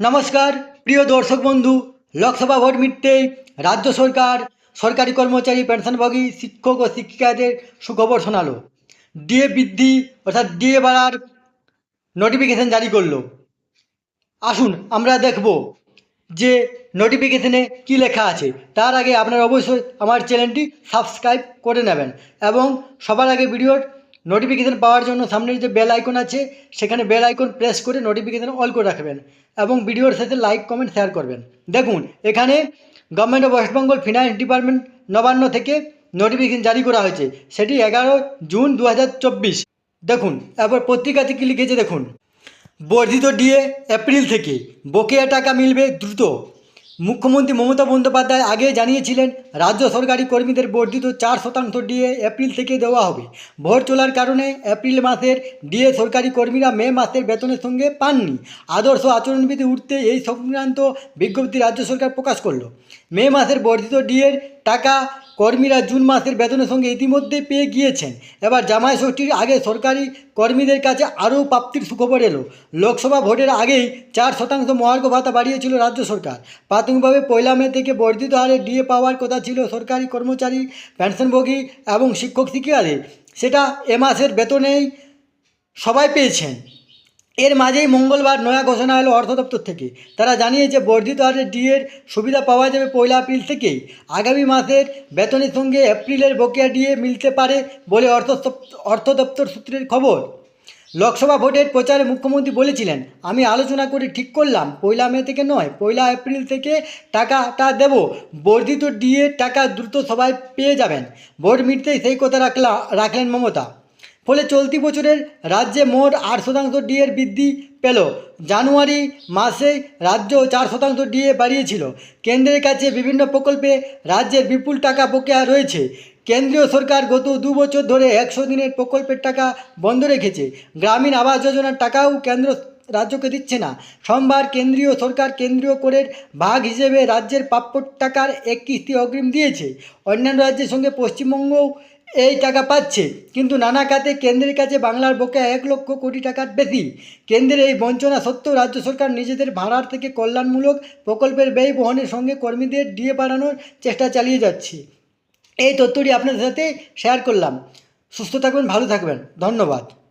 নমস্কার, প্রিয় দর্শক বন্ধু, লোকসভা ভোট মিটতেই রাজ্য সরকার, সরকারি কর্মচারী, পেনশনভোগী, শিক্ষক ও শিক্ষিকাদের সুখবর শোনালো। ডিএ বৃদ্ধি, অর্থাৎ ডিএ বাড়ার নোটিফিকেশন জারি করল। আসুন, আমরা দেখব যে নোটিফিকেশনে কি লেখা আছে। তার আগে আপনারা অবশ্যই আমার চ্যানেলটি সাবস্ক্রাইব করে নেবেন এবং সবার আগে ভিডিওর নোটিফিকেশন পাওয়ার জন্য সামনের যে বেল আইকন আছে, সেখানে বেল আইকন প্রেস করে নোটিফিকেশন অল করে রাখবেন এবং ভিডিওর সাথে লাইক কমেন্ট শেয়ার করবেন। দেখুন, এখানে government of West Bengal finance department Nabanna থেকে নোটিফিকেশন জারি করা হয়েছে, সেটি এগারো জুন দু হাজার চব্বিশ। দেখুন এবার পত্রিকাতে কি লিখেছে দেখুন। বর্ধিত ডিএ এপ্রিল থেকে বকেয়া টাকা মিলবে দ্রুত। মুখ্যমন্ত্রী মমতা বন্দ্যোপাধ্যায় আগে জানিয়েছিলেন, রাজ্য সরকারি কর্মীদের বর্ধিত চার শতাংশ ডিএ এপ্রিল থেকে দেওয়া হবে। ভোট চলার কারণে এপ্রিল মাসের ডিএ সরকারি কর্মীরা মে মাসের বেতনের সঙ্গে পাননি। আদর্শ আচরণবিধি উঠতে এই সংক্রান্ত বিজ্ঞপ্তি রাজ্য সরকার প্রকাশ করল। মে মাসের বর্ধিত ডিএর টাকা কর্মীরা জুন মাসের বেতনের সঙ্গে ইতিমধ্যে পেয়ে গিয়েছেন। এবার জামাই ষষ্ঠীর আগে সরকারি কর্মীদের কাছে আরও প্রাপ্তির সুখবর এলো। লোকসভা ভোটের আগেই চার শতাংশ মহার্ঘ ভাতা বাড়িয়েছিল রাজ্য সরকার। প্রাথমিকভাবে পয়লা মে থেকে বর্ধিত হারে ডিএ পাওয়ার কথা ছিল সরকারি কর্মচারী, পেনশনভোগী এবং শিক্ষক শিক্ষিকাদের। সেটা এ মাসের বেতনেই সবাই পেয়েছেন। এর মাঝেই মঙ্গলবার নয়া ঘোষণা হলো অর্থ দপ্তর থেকে। তারা জানিয়েছে, বর্ধিত হারে ডিএর সুবিধা পাওয়া যাবে পয়লা এপ্রিল থেকেই। আগামী মাসের বেতনের সঙ্গে এপ্রিলের বকেয়া ডিএ মিলতে পারে বলে অর্থ অর্থ দপ্তর সূত্রের খবর। লোকসভা ভোটের প্রচারে মুখ্যমন্ত্রী বলেছিলেন, আমি আলোচনা করে ঠিক করলাম, পয়লা মে থেকে নয়, পয়লা এপ্রিল থেকে টাকাটা দেব। বর্ধিত ডিএ টাকা দ্রুত সবাই পেয়ে যাবেন। ভোট মিটতেই সেই কথা রাখলা, রাখলেন মমতা। ফলে চলতি বছরের রাজ্যে মোট আট শতাংশ ডিএর বৃদ্ধি পেল। জানুয়ারি মাসে রাজ্য চার শতাংশ ডিএ বাড়িয়েছিল। কেন্দ্রের কাছে বিভিন্ন প্রকল্পে রাজ্যের বিপুল টাকা বকেয়া রয়েছে। কেন্দ্রীয় সরকার গত দু বছর ধরে একশো দিনের প্রকল্পের টাকা বন্ধ রেখেছে। গ্রামীণ আবাস যোজনার টাকাও কেন্দ্র রাজ্যকে দিচ্ছে না। সোমবার কেন্দ্রীয় সরকার কেন্দ্রীয় করের ভাগ হিসেবে রাজ্যের প্রাপ্য টাকার এক কিস্তি অগ্রিম দিয়েছে। অন্যান্য রাজ্যের সঙ্গে পশ্চিমবঙ্গও এই টাকা পাচ্ছে। কিন্তু নানা খাতে কেন্দ্রের কাছে বাংলার বকেয়া এক লক্ষ কোটি টাকার বেশি। কেন্দ্রের এই বঞ্চনা সত্ত্বেও রাজ্য সরকার নিজেদের ভাড়ার থেকে কল্যাণমূলক প্রকল্পের ব্যয় বহনের সঙ্গে কর্মীদের ডিএ বাড়ানোর চেষ্টা চালিয়ে যাচ্ছে। এই তথ্যটি আপনাদের সাথে শেয়ার করলাম। সুস্থ থাকবেন ভালো থাকবেন। ধন্যবাদ।